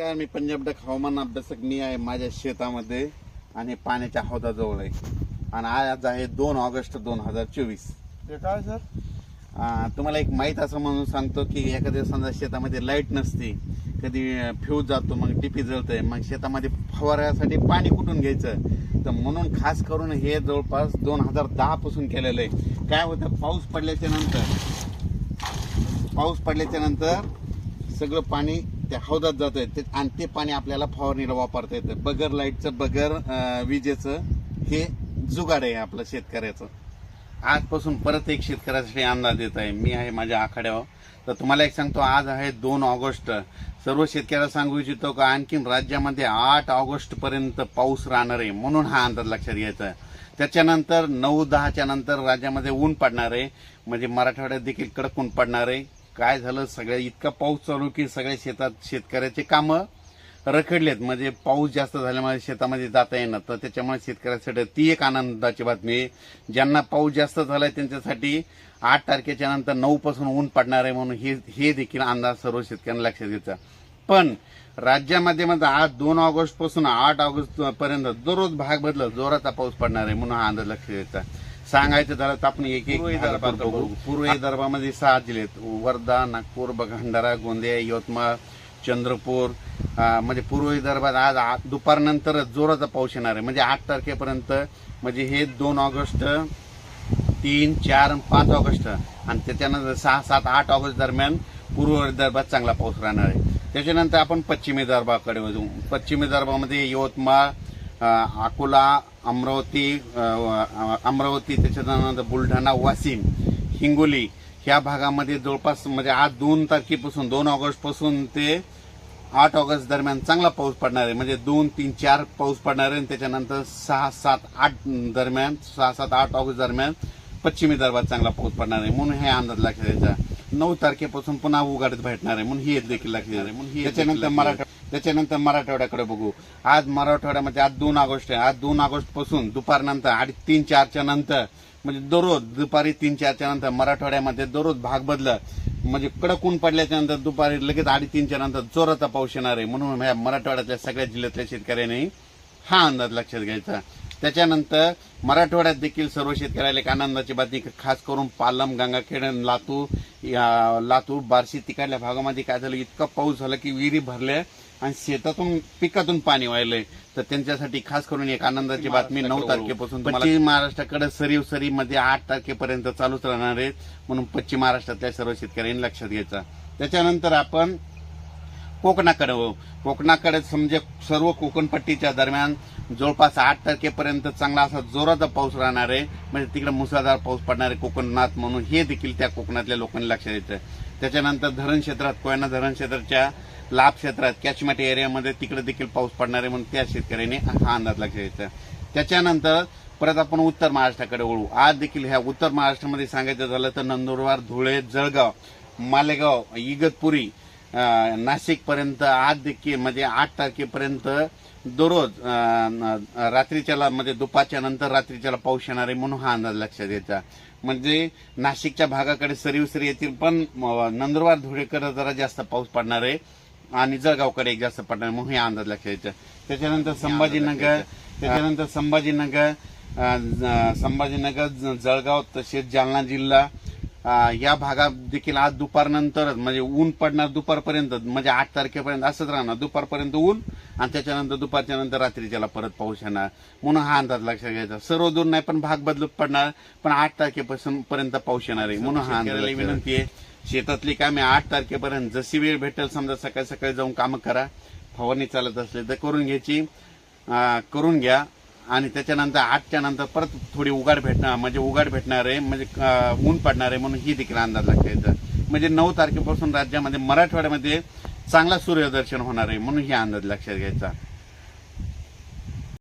नमस्कार मी पंजाब डक हवामान अभ्यासक मी आहे माझ्या शेतामध्ये आणि पाण्याच्या हौदाजवळ आहे. आणि आज आहे दोन ऑगस्ट दोन हजार चोवीस. ते काय सर तुम्हाला एक माहीत असं म्हणून सांगतो की एखाद्या समजा शेतामध्ये लाइट नसते कधी फ्यूज जातो मग टिपी जळतंय मग शेतामध्ये फवारण्यासाठी पाणी कुठून घ्यायचं? तर म्हणून खास करून हे जवळपास दोन हजार दहा पासून केलेलं आहे. काय होतं पाऊस पडल्याच्या नंतर पाऊस पडल्याच्या नंतर सगळं पाणी त्या हौदात जात आहेत आणि ते पाणी आपल्याला फवारणीला वापरता येतं. बगर लाईटचं बगर विजेचं हे जुगाड आहे आपलं शेतकऱ्याचं. आजपासून परत एक शेतकऱ्यासाठी अंदाज देत आहे. मी आहे माझ्या आखाड्यावर. तर तुम्हाला एक सांगतो आज आहे दोन ऑगस्ट. सर्व शेतकऱ्याला सांगू इच्छितो का आणखीन राज्यामध्ये आठ ऑगस्ट पर्यंत पाऊस राहणार आहे म्हणून हा अंदाज लक्षात घ्यायचा आहे. त्याच्यानंतर नऊ दहाच्या नंतर राज्यामध्ये ऊन पडणार आहे. म्हणजे मराठवाड्यात देखील कडक ऊन पडणार आहे. काय झालं सगळ्या इतका पाऊस चालू की सगळ्या शेतात शेतकऱ्याचे कामं रखडलेत. म्हणजे पाऊस जास्त झाल्यामुळे शेतामध्ये जाता येणार तर त्याच्यामुळे शेतकऱ्यासाठी ती एक आनंदाची बातमी आहे. ज्यांना पाऊस जास्त झालाय त्यांच्यासाठी आठ तारखेच्या नंतर नऊ पासून ऊन पडणार आहे म्हणून हे हे देखील अंदाज सर्व शेतकऱ्यांना लक्षात घ्यायचा पण राज्यामध्ये म्हणजे आज दोन ऑगस्टपासून आठ ऑगस्ट पर्यंत दररोज भाग बदलत जोराचा पाऊस पडणार आहे म्हणून हा अंदाज लक्षात घ्यायचा सांगायचं झालं तर आपण एक एक बघू. पूर्व विदर्भामध्ये सहा जिल्हे आहेत वर्धा नागपूर भंडारा गोंदिया यवतमाळ चंद्रपूर म्हणजे पूर्व विदर्भात आज आ- दुपारनंतर जोराचा पाऊस येणार आहे. म्हणजे आठ तारखेपर्यंत म्हणजे हे दोन ऑगस्ट तीन चार पाच ऑगस्ट. आणि त्याच्यानंतर सहा सात आठ ऑगस्ट दरम्यान पूर्व विदर्भात चांगला पाऊस राहणार आहे. त्याच्यानंतर आपण पश्चिम विदर्भाकडे पश्चिम विदर्भामध्ये यवतमाळ अकोला अमरावती अमरावती त्याच्यानंतर बुलढाणा वाशिम हिंगोली ह्या भागामध्ये जवळपास म्हणजे आज दोन तारखेपासून दोन ऑगस्टपासून ते आठ ऑगस्ट दरम्यान चांगला पाऊस पडणार आहे. म्हणजे दोन तीन चार पाऊस पडणार आहे आणि त्याच्यानंतर सहा सात आठ दरम्यान सहा सात आठ ऑगस्ट दरम्यान पश्चिम विदर्भात चांगला पाऊस पडणार आहे. म्हणून हे अंदाज लक्षात द्यायचा नऊ तारखेपासून पुन्हा उघाडत भेटणार आहे. म्हणून हे देखील लक्षात द्यायचं म्हणून त्याच्यानंतर मराठा त्याच्यानंतर मराठवाड्याकडे बघू. आज मराठवाड्यामध्ये आज दोन ऑगस्ट आहे. आज दोन ऑगस्टपासून दुपारनंतर आणि तीन चारच्या नंतर म्हणजे दररोज दुपारी तीन चारच्या नंतर मराठवाड्यामध्ये दररोज भाग बदलं म्हणजे कडक ऊन पडल्याच्या नंतर दुपारी लगेच अडीतीनच्या नंतर जोराचा पाऊस येणार आहे. म्हणून ह्या मराठवाड्यातल्या सगळ्या जिल्ह्यातल्या शेतकऱ्यांनी हा अंदाज लक्षात घ्यायचा. त्याच्यानंतर मराठवाड्यात देखील सर्व शेतकऱ्याला एक आनंदाची बातमी खास करून पालम गंगाखेड लातूर. या- लातूर बार्शी तिकडल्या भागामध्ये काय झालं इतका पाऊस झाला की विहिरी भरल्या आणि शेतातून पिकातून पाणी वाहिलंय. तर त्यांच्यासाठी खास करून एक आनंदाची बातमी नऊ तारखेपासून पश्चिम महाराष्ट्राकडे सरीव सरीमध्ये आठ तारखेपर्यंत चालूच राहणार आहेत म्हणून पश्चिम महाराष्ट्रातल्या सर्व शेतकऱ्यांनी लक्षात घ्यायचा. त्याच्यानंतर आपण कोकणाकडे वळू. हो. कोकणाकडे समजे सर्व कोकणपट्टीच्या दरम्यान जवळपास आठ तारखेपर्यंत चांगला असा जोराचा पाऊस राहणार आहे. म्हणजे तिकडे मुसळधार पाऊस पडणार आहे कोकणनाथ म्हणून. हे देखील त्या कोकणातल्या लोकांनी लक्षात येतं त्याच्यानंतर धरण क्षेत्रात कोयना धरण क्षेत्राच्या लाभ क्षेत्रात कॅचमेट एरियामध्ये तिकडे देखील पाऊस पडणार आहे म्हणून त्या शेतकऱ्यांनी हा अंदाज लक्षात घ्यायचा त्याच्यानंतर परत आपण उत्तर महाराष्ट्राकडे वळू. आज देखील ह्या उत्तर महाराष्ट्रामध्ये सांगायचं झालं तर नंदुरबार धुळे जळगाव मालेगाव इगतपुरी नाशिक पर्यंत आज देखील म्हणजे आठ तारखेपर्यंत दररोज रात्रीच्याला म्हणजे दुपारच्या नंतर रात्रीच्याला पाऊस येणार आहे म्हणून हा अंदाज लक्षात घ्यायचा. म्हणजे नाशिकच्या भागाकडे सरीव सरी येतील पण नंदुरबार धुळेकडे जरा जास्त पाऊस पडणार आहे आणि जळगावकडे एक जास्त पडणार आहे म्हणून हे अंदाज लक्षात घ्यायचा. त्याच्यानंतर संभाजीनगर त्याच्यानंतर संभाजीनगर संभाजीनगर जळगाव तसेच जालना जिल्हा या भागात देखील आज दुपारनंतरच म्हणजे ऊन पडणार दुपारपर्यंत म्हणजे आठ तारखेपर्यंत असंच राहणार. दुपारपर्यंत ऊन आणि त्याच्यानंतर दुपारच्या नंतर रात्रीच्याला परत पाऊस येणार. म्हणून हा अंदाज लक्षात घ्यायचा. सर्व दूर नाही पण भाग बदलत पडणार पण आठ तारखेपासून पर्यंत पाऊस येणार आहे. म्हणून हा अंदाज विनंती आहे शेतातली कामे आठ तारखेपर्यंत जशी वेळ भेटेल समजा सकाळी सकाळी जाऊन कामं करा. फवारणी चालत असले तर करून घ्यायची. करून घ्या. आणि त्याच्यानंतर आठच्या नंतर परत थोडी उघाड भेटणार म्हणजे उघाड भेटणार आहे म्हणजे ऊन पडणार आहे म्हणून ही देखील अंदाज लागता म्हणजे नऊ तारखेपासून राज्यामध्ये मराठवाड्यामध्ये चांगला सूर्यदर्शन होणार आहे म्हणून ही अंदाज लक्षात घ्यायचा.